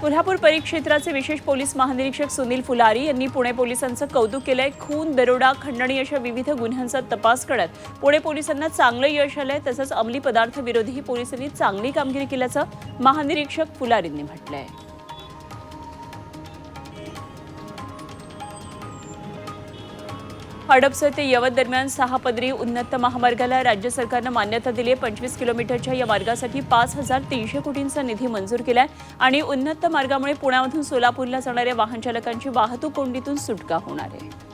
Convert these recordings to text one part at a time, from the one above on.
कोल्हापूर परिक्षेत्राचे विशेष पोलीस महानिरीक्षक सुनील फुलारी यांनी पुणे पोलिसांचं कौतुक केलंय. खून दरोडा खंडणी अशा विविध गुन्ह्यांचा तपास करण्यात. पुणे पोलिसांना चांगलं यश आलंय तसंच अंमली पदार्थ विरोधी पोलिसांनी चांगली कामगिरी केल्याचं महानिरीक्षक फुलारींनी म्हटलंय. हडपसर ते यवत दरम्यान सहा पदरी उन्नत महामार्गाला राज्य सरकारनं मान्यता दिली आहे. पंचवीस किलोमीटरच्या या मार्गासाठी पाच हजार तीनशे कोटींचा निधी मंजूर केला आहे आणि उन्नत मार्गामुळे पुण्यामधून सोलापूरला जाणाऱ्या वाहनचालकांची वाहतूक कोंडीतून सुटका होणार आहे.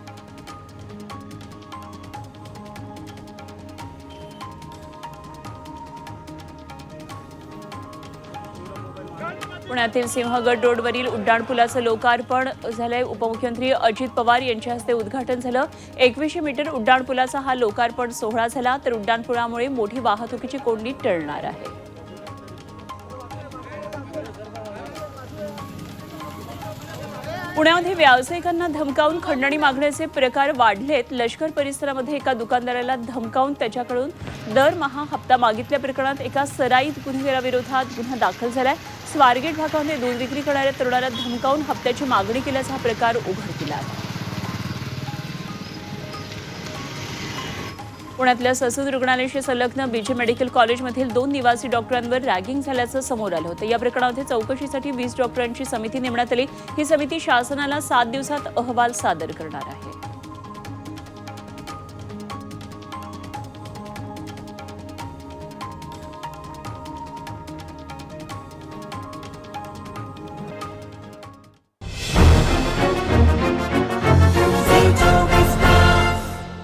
पुण्यातील सिंहगड रोडवरील उड्डाणपुलाचं लोकार्पण झालंय. उपमुख्यमंत्री अजित पवार यांच्या हस्ते उद्घाटन झालं. एकवीसशे मीटर उड्डाणपुलाचा हा लोकार्पण सोहळा झाला. तर उड्डाणपुलामुळे मोठी वाहतुकीची कोंडी टळणार आहे. पुण्यामध्ये व्यावसायिकांना धमकावून खंडणी मागण्याचे प्रकार वाढलेत. लष्कर परिसरामध्ये एका दुकानदाराला धमकावून त्याच्याकडून दरमहा हप्ता मागितल्या प्रकरणात एका सराईत गुन्हेगाराविरोधात गुन्हा दाखल झालाय. स्वारगेट भागामध्ये दूध विक्री करणाऱ्या तरुणाला धमकावून हप्त्याची मागणी केल्याचा हा प्रकार उघडकीला आला पुण्यातल्या ससून रुग्णालयाशी संलग्न बीजे मेडिकल कॉलेजमधील दोन निवासी डॉक्टरांवर रॅगिंग झाल्याचं समोर आलं होतं. या प्रकरणामध्ये चौकशीसाठी वीस डॉक्टरांची समिती नेमण्यात आली. ही समिती शासनाला सात दिवसात अहवाल सादर करणार आहे.